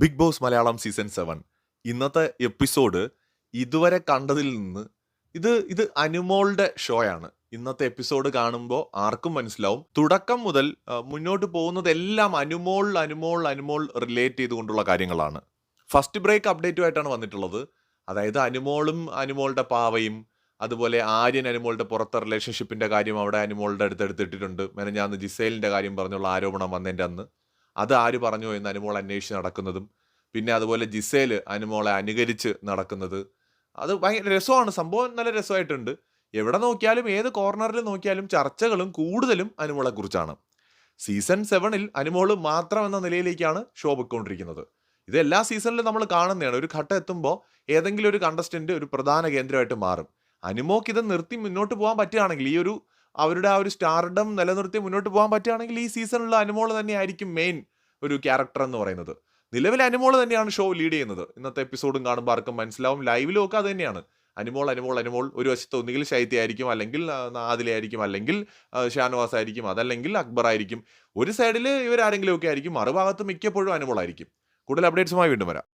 Big boss Malayalam season seven. ഇന്നത്തെ episode ഇതുവരെ കണ്ടതിൽ നിന്ന് ഇത് ഇത് അനുമോളുടെ ഷോയാണ്. ഇന്നത്തെ എപ്പിസോഡ് കാണുമ്പോൾ ആർക്കും മനസ്സിലാവും. തുടക്കം മുതൽ മുന്നോട്ട് പോകുന്നതെല്ലാം അനുമോൾ അനുമോൾ അനുമോൾ റിലേറ്റ് ചെയ്തുകൊണ്ടുള്ള കാര്യങ്ങളാണ്. ഫസ്റ്റ് ബ്രേക്ക് അപ്ഡേറ്റുമായിട്ടാണ് വന്നിട്ടുള്ളത്. അതായത് അനുമോളും അനുമോളുടെ പാവയും അതുപോലെ ആര്യൻ അനുമോളുടെ പുറത്തെ റിലേഷൻഷിപ്പിന്റെ കാര്യം അവിടെ അനുമോളുടെ അടുത്ത് എടുത്തിട്ടിട്ടുണ്ട്. മെനഞ്ഞാന്ന് ജിസേലിന്റെ കാര്യം പറഞ്ഞുള്ള ആരോപണം വന്നതിന്റെ അന്ന്. അത് ആര് പറഞ്ഞു എന്ന് അനുമോൾ അന്വേഷിച്ച് നടക്കുന്നതും പിന്നെ അതുപോലെ ജിസേൽ അനുമോളെ അനുകരിച്ച് നടക്കുന്നത്. അത് ഭയങ്കര രസമാണ്. സംഭവം നല്ല രസമായിട്ടുണ്ട്. എവിടെ നോക്കിയാലും ഏത് കോർണറിൽ നോക്കിയാലും ചർച്ചകളും കൂടുതലും അനുമോളെ കുറിച്ചാണ്. സീസൺ സെവനിൽ അനുമോൾ മാത്രം എന്ന നിലയിലേക്കാണ് ഷോ പൊയ്ക്കൊണ്ടിരിക്കുന്നത് ഇത് എല്ലാ സീസണിലും നമ്മൾ കാണുന്നതാണ്. ഒരു ഘട്ടം എത്തുമ്പോൾ ഏതെങ്കിലും ഒരു കണ്ടസ്റ്റന്റ് ഒരു പ്രധാന കേന്ദ്രമായിട്ട് മാറും. അനുമോക്ക് ഇത് നിർത്തി മുന്നോട്ട് പോകാൻ പറ്റുകയാണെങ്കിൽ ഈ ഒരു അവരുടെ ആ ഒരു സ്റ്റാർഡം നിലനിർത്തി മുന്നോട്ട് പോകാൻ പറ്റുകയാണെങ്കിൽ ഈ സീസണിലുള്ള അനുമോൾ തന്നെയായിരിക്കും മെയിൻ ഒരു ക്യാരക്ടർ എന്ന് പറയുന്നത്. നിലവിൽ അനുമോൾ തന്നെയാണ് ഷോ ലീഡ് ചെയ്യുന്നത്. ഇന്നത്തെ എപ്പിസോഡും കാണുമ്പോൾ ആർക്കും മനസ്സിലാവും. ലൈവിലും ഒക്കെ അത് തന്നെയാണ്. അനുമോൾ അനുമോൾ അനുമോൾ ഒരു വശത്ത് ഒന്നുകിൽ ശൈത്യ ആയിരിക്കും അല്ലെങ്കിൽ ആ, ആയിരിക്കും അല്ലെങ്കിൽ ഷാനവാസ് ആയിരിക്കും അതല്ലെങ്കിൽ അക്ബർ ആയിരിക്കും. ഒരു സൈഡിൽ ഇവരാരെങ്കിലും ഒക്കെ ആയിരിക്കും. മറുഭാഗത്ത് മിക്കപ്പോഴും അനുമോളായിരിക്കും കൂടുതൽ അപ്ഡേറ്റ്സുമായി വീണ്ടും വരാം.